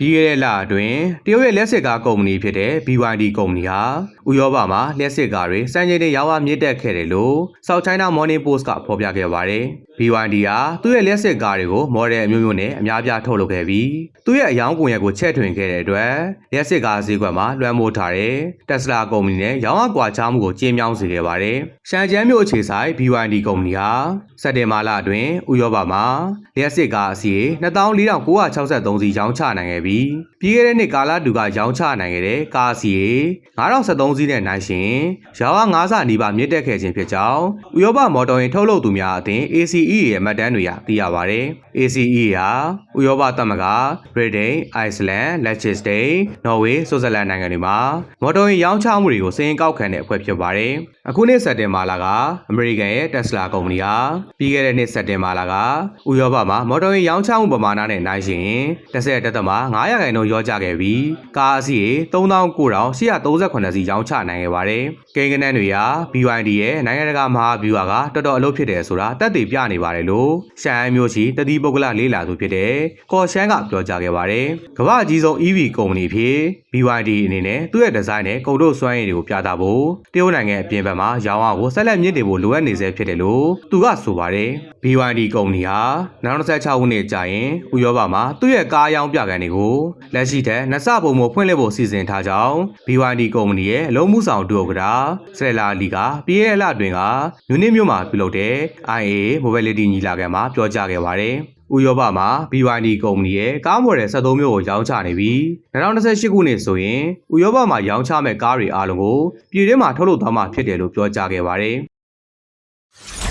ပြီးခဲ့တဲ့လအတွင်းတရုတ်ရဲ့လက်စစ်ကားကုမ္ပဏီဖြစ်တဲ့ BYD ကုမ္ပဏီဟာဥရောပမှာလက်စစ်ကားတွေစံချိန်တင်ရောင်းအားမြင့်တက်ခဲ့တယ်လို့ South China Morning Post ကဖော်ပြခဲ့ပါတယ်။ BYD ဟာသူ့ရဲ့လက်စစ်ကားတွေကိုမော်ဒယ်အမျိုးမျိုးနဲ့အများပြားထုတ်လုပ်ခဲ့ပြီးသူ့ရဲ့အယောင်ကွန်ရက်ကိုချဲ့ထွင်ခဲ့တဲ့အတွက်လက်စစ်ကားဈေးကွက်မှာလွှမ်းမိုးထားတဲ့ Tesla ကုမ္ပဏီနဲ့ရောင်းအားကွာခြားမှုကိုကျင်းမြောင်းစေခဲ့ပါတယ်။ရှန်ကျန်းမြို့အခြေဆိုင် BYD ကုမ္ပဏီဟာစက်တင်ဘာလအတွင်းဥရောပမှာလက်စစ်ကားအစီး24,963စီရောင်းချနိုင်ခဲ့ပြီ။ပြီးခဲ့တဲ့နှစ်ကာလတူကရောင်းချနိုင်ခဲ့တဲ့ကားစီရေ9073စီးနဲ့နိုင်ရှင်ရောင်းအား9ဆနီးပါးမြင့်တက်ခဲ့ခြင်းဖြစ်ကြောင်းဥရောပမော်တော်ယာဉ်ထုတ်လုပ်သူများအသင်း ACE ရဲ့မှတ်တမ်းတွေကသိရပါဗျ။ ACE ဟာဥရောပသမဂ္ဂဗြိတိန်၊အိုက်စလန်၊လက်ချစ်စတိန်၊နော်ဝေး၊ဆွစ်ဇာလန်နိုင်ငံတွေမှာမော်တော်ယာဉ်ရောင်းချမှုတွေကိုစရင်ကောက်ခံတဲ့အဖွဲ့ဖြစ်ပါတယ်။အခုနှစ်စက်တင်ဘာလကအမေရိကန်ရဲ့ Tesla ကုမ္ပဏီဟာပြီးခဲ့တဲ့နှစ်စက်တင်ဘာလကဥရောပမှာမော်တော်ယာဉ်ရောင်းချမှုပမာဏနဲ့နိုင်ရှင်10.5 9ရာခိုင်နှုန်းရော့ကျခဲ့ပြီးကားအစီးရေ3938စီရောင်းချနိုင်ခဲ့ပါတယ်။ကိန်းကနန်းတွေဟာ BYD ရဲ့နိုင်ငံတကာမဟာဗျူဟာကတော်တော်အလုပ်ဖြစ်တယ်ဆိုတာတက်တည်ပြနေပါတယ်လို့ရှန်အမျိုးရှိတတိပုဂ္ဂလလေးလာသူဖြစ်တဲ့ကော်ရှန်ကပြောကြားခဲ့ပါတယ်။ကမ္ဘာအကြီးဆုံး EV ကုမ္ပဏီဖြစ် BYD အနေနဲ့သူ့ရဲ့ဒီဇိုင်းနဲ့ကုန်ထုတ်စွမ်းရည်တွေကိုပြသဖို့တရုတ်နိုင်ငံအပြင်ဘက်မှာရောင်းအားကိုဆက်လက်မြင့်တင်ဖို့လိုအပ်နေဆဲဖြစ်တယ်လို့သူကဆိုပါတယ်။ BYD ကုမ္ပဏီဟာ2026ခုနှစ်ကြာရင်ဥရောပမှာသူ့ရဲ့ကားရောင်းပြကန်တွေကိုလက်ရှိထက်နှစ်ဆပုံမဖွင့်လှစ်ဖို့စီစဉ်ထားကြောင်း BYD ကုမ္ပဏီရဲ့အလုံးမှုဆောင်ဒုဥက္ကဋ္ဌဆယ်လာလီကပြည်ရဲ့လအတွင်းကမြူနစ်မြို့မှာပြုလုပ်တဲ့ IA Mobility ညီလာခံမှာပြောကြားခဲ့ပါတယ်။ဥရောပမှာ BYD ကုမ္ပဏီရဲ့ကားမော်ဒယ်73မျိုးကိုရောင်းချနေပြီး2028ခုနှစ်ဆိုရင်ဥရောပမှာရောင်းချမဲ့ကားတွေအားလုံးကိုပြည်တွင်းမှာထုတ်လုပ်သွားမှာဖြစ်တယ်လို့ပြောကြားခဲ့ပါတယ်။